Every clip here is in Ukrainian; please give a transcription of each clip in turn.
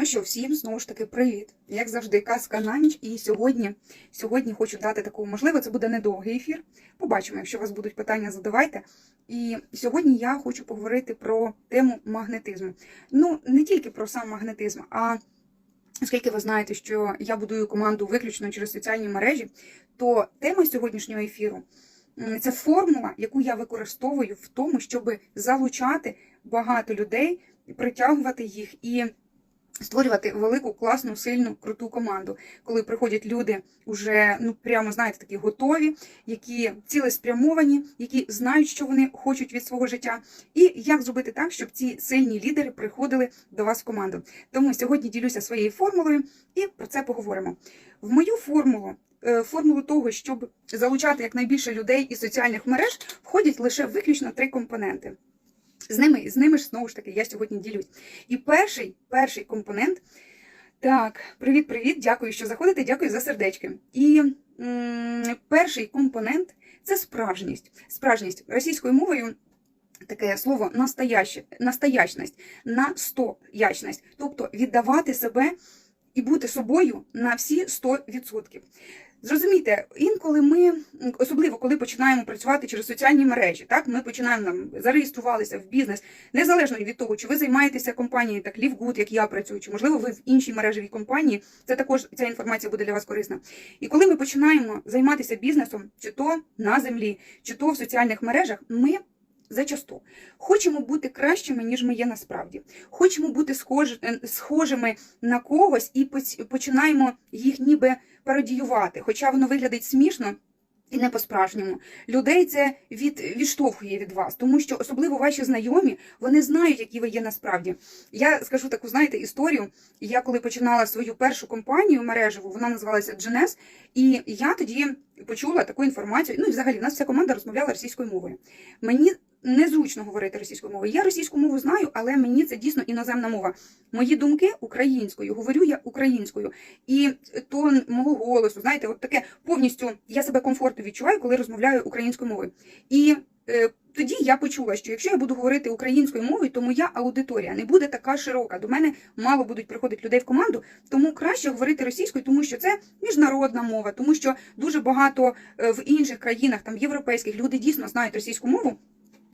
Ну що, всім знову ж таки привіт. Як завжди, казка на ніч. І сьогодні, сьогодні хочу дати таку можливо, це буде недовгий ефір. Побачимо, якщо у вас будуть питання, задавайте. І сьогодні я хочу поговорити про тему магнетизму. Ну, не тільки про сам магнетизм, а оскільки ви знаєте, що я будую команду виключно через соціальні мережі, то тема сьогоднішнього ефіру це формула, яку я використовую в тому, щоб залучати багато людей, притягувати їх і створювати велику, класну, сильну, круту команду, коли приходять люди уже, ну прямо знаєте, такі готові, які цілеспрямовані, які знають, що вони хочуть від свого життя, і як зробити так, щоб ці сильні лідери приходили до вас в команду. Тому сьогодні ділюся своєю формулою і про це поговоримо. В мою формулу. е, Формулу того, щоб залучати якнайбільше людей із соціальних мереж, входять лише виключно три компоненти. З ними, з ними ж знову ж таки я сьогодні ділюсь. І перший, перший компонент. Так, привіт-привіт, дякую, що заходите, дякую за сердечки. І перший компонент це справжність. Справжність російською мовою. Таке слово настояще, настоячність, настоячність, тобто віддавати себе і бути собою на всі 100%. Зрозумійте, інколи ми, особливо коли починаємо працювати через соціальні мережі, так ми починаємо нам зареєструвалися в бізнес, незалежно від того, чи ви займаєтеся компанією, так Лівгуд, як я працюю, чи можливо ви в іншій мережевій компанії. Це також ця інформація буде для вас корисна. І коли ми починаємо займатися бізнесом, чи то на землі, чи то в соціальних мережах, ми. Зачасту хочемо бути кращими, ніж ми є насправді. Хочемо бути е, схожими на когось і починаємо їх ніби пародіювати, хоча воно виглядить смішно. І не по-справжньому людей це від відштовхує від вас, тому що особливо ваші знайомі вони знають, які ви є насправді. Я скажу таку, знаєте, історію. Я коли починала свою першу компанію мережеву, вона називалася GNS, і я тоді почула таку інформацію. Ну і взагалі в нас вся команда розмовляла російською мовою. Мені незручно говорити російською мовою. Я російську мову знаю, але мені це дійсно іноземна мова. Мої думки українською, говорю я українською, і тон мого голосу, знаєте, от таке повністю я себе комфортно відчуваю, коли розмовляю українською мовою. І е, тоді я почула, що якщо я буду говорити українською мовою, то моя аудиторія не буде така широка. До мене мало будуть приходити людей в команду, тому краще говорити російською, тому що це міжнародна мова, тому що дуже багато е, в інших країнах, там європейських, люди дійсно знають російську мову.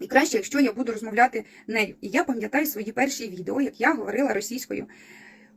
І краще, якщо я буду розмовляти нею. І я пам'ятаю свої перші відео, як я говорила російською.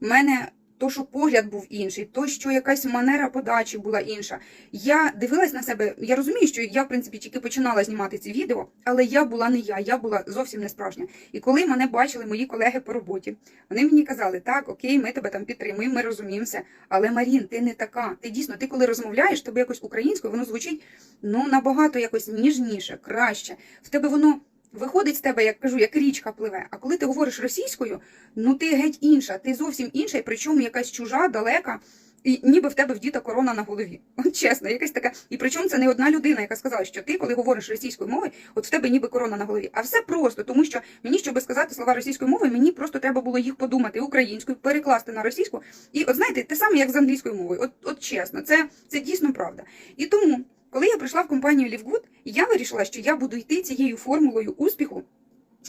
У мене то, що погляд був інший, то, що якась манера подачі була інша. Я дивилась на себе. Я розумію, що я, в принципі, тільки починала знімати ці відео, але я була не я, я була зовсім не справжня. І коли мене бачили мої колеги по роботі, вони мені казали, так, окей, ми тебе там підтримуємо, ми розуміємося. Але Марін, ти не така. Ти дійсно, ти коли розмовляєш, тебе якось українською, воно звучить ну набагато якось ніжніше, краще. В тебе воно. Виходить з тебе, як кажу, як річка пливе. А коли ти говориш російською, ну ти геть інша, ти зовсім інша, і причому якась чужа, далека, і ніби в тебе вдіта корона на голові. От чесно, якась така. І причому це не одна людина, яка сказала, що ти, коли говориш російською мовою, от в тебе ніби корона на голові. А все просто, тому що мені, щоб сказати слова російською мовою, мені просто треба було їх подумати українською, перекласти на російську. І от знаєте, те саме, як з англійською мовою. От, от чесно, це, це дійсно правда. І тому. Коли я прийшла в компанію Лівгуд, я вирішила, що я буду йти цією формулою успіху.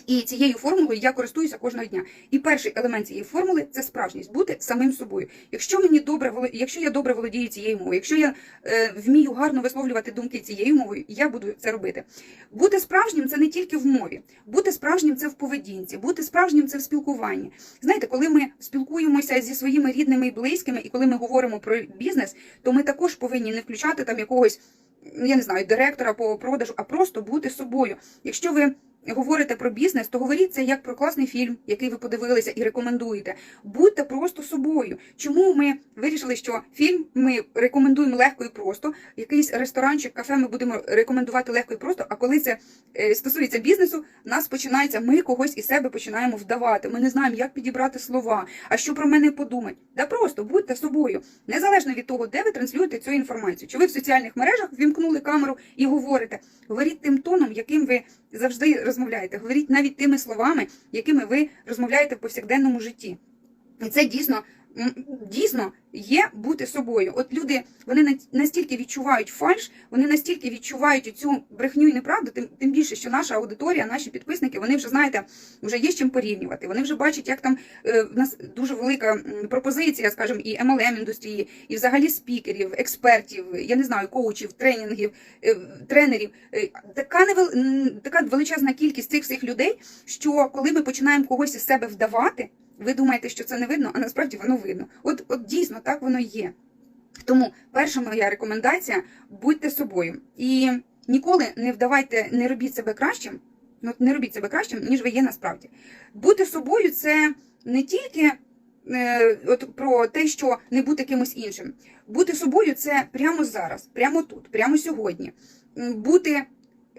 І цією формулою я користуюся кожного дня. І перший елемент цієї формули це справжність, бути самим собою. Якщо мені добре якщо я добре володію цією мовою, якщо я е, вмію гарно висловлювати думки цією мовою, я буду це робити. Бути справжнім це не тільки в мові, бути справжнім це в поведінці, бути справжнім це в спілкуванні. Знаєте, коли ми спілкуємося зі своїми рідними і близькими, і коли ми говоримо про бізнес, то ми також повинні не включати там якогось я не знаю, директора по продажу, а просто бути собою. Якщо ви говорите про бізнес, то говоріть це як про класний фільм, який ви подивилися і рекомендуєте. Будьте просто собою. Чому ми вирішили, що фільм ми рекомендуємо легко і просто, якийсь ресторанчик, кафе ми будемо рекомендувати легко і просто. А коли це е, стосується бізнесу, нас починається, ми когось із себе починаємо вдавати. Ми не знаємо, як підібрати слова, а що про мене подумать. Да просто будьте собою, незалежно від того, де ви транслюєте цю інформацію. Чи ви в соціальних мережах вімкнули камеру і говорите? Говоріть тим тоном, яким ви завжди розмовляєте. Говоріть навіть тими словами, якими ви розмовляєте в повсякденному житті. І це дійсно дійсно є бути собою. От люди вони на- настільки відчувають фальш, вони настільки відчувають цю брехню і неправду, тим, тим більше, що наша аудиторія, наші підписники, вони вже знаєте, вже є з чим порівнювати. Вони вже бачать, як там е, в нас дуже велика пропозиція, скажімо, і MLM індустрії, і взагалі спікерів, експертів, я не знаю, коучів, тренінгів, е, тренерів. Е, Така невел... така величезна кількість цих всіх людей, що коли ми починаємо когось із себе вдавати, ви думаєте, що це не видно, а насправді воно видно. От, от дійсно так воно є. Тому перша моя рекомендація будьте собою і ніколи не вдавайте, не робіть себе кращим. Ну, не робіть себе кращим, ніж ви є насправді. Бути собою це не тільки е, от про те, що не бути кимось іншим. Бути собою це прямо зараз, прямо тут, прямо сьогодні. Бути,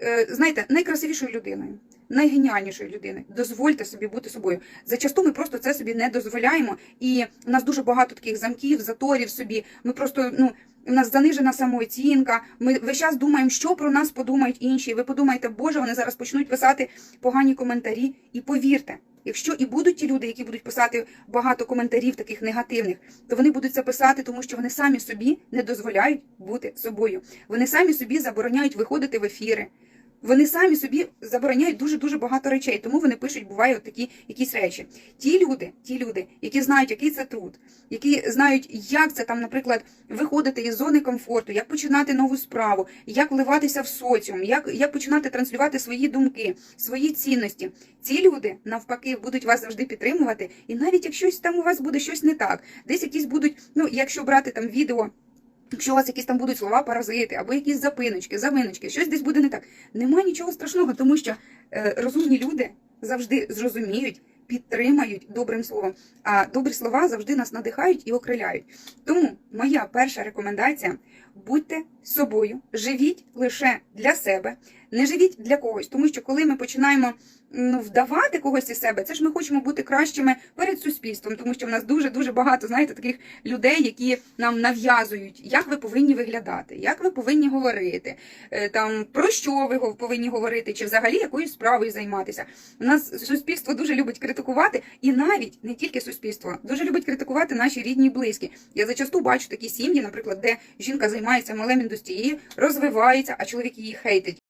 е, знаєте, найкрасивішою людиною, найгеніальнішою людиною. Дозвольте собі бути собою. Зачасту ми просто це собі не дозволяємо, і у нас дуже багато таких замків, заторів собі. Ми просто ну. У нас занижена самооцінка. Ми весь час думаємо, що про нас подумають інші. Ви подумаєте, Боже, вони зараз почнуть писати погані коментарі. І повірте, якщо і будуть ті люди, які будуть писати багато коментарів таких негативних, то вони будуть це писати, тому що вони самі собі не дозволяють бути собою. Вони самі собі забороняють виходити в ефіри. Вони самі собі забороняють дуже дуже багато речей, тому вони пишуть, буває, такі якісь речі. Ті люди, ті люди, які знають, який це труд, які знають, як це там, наприклад, виходити із зони комфорту, як починати нову справу, як вливатися в соціум, як, як починати транслювати свої думки, свої цінності. Ці люди навпаки будуть вас завжди підтримувати, і навіть якщо там у вас буде щось не так, десь якісь будуть, ну якщо брати там відео. Якщо у вас якісь там будуть слова паразити, або якісь запиночки, заминочки, щось десь буде не так. Нема нічого страшного, тому що е, розумні люди завжди зрозуміють, підтримають добрим словом. А добрі слова завжди нас надихають і окриляють. Тому моя перша рекомендація: будьте собою, живіть лише для себе, не живіть для когось, тому що коли ми починаємо ну, вдавати когось із себе, це ж ми хочемо бути кращими перед суспільством, тому що в нас дуже дуже багато знаєте таких людей, які нам нав'язують, як ви повинні виглядати, як ви повинні говорити, е, там про що ви повинні говорити, чи взагалі якоюсь справою займатися. У нас суспільство дуже любить критикувати, і навіть не тільки суспільство, дуже любить критикувати наші рідні і близькі. Я зачасту бачу такі сім'ї, наприклад, де жінка займається малим індустрією, розвивається, а чоловік її хейтить.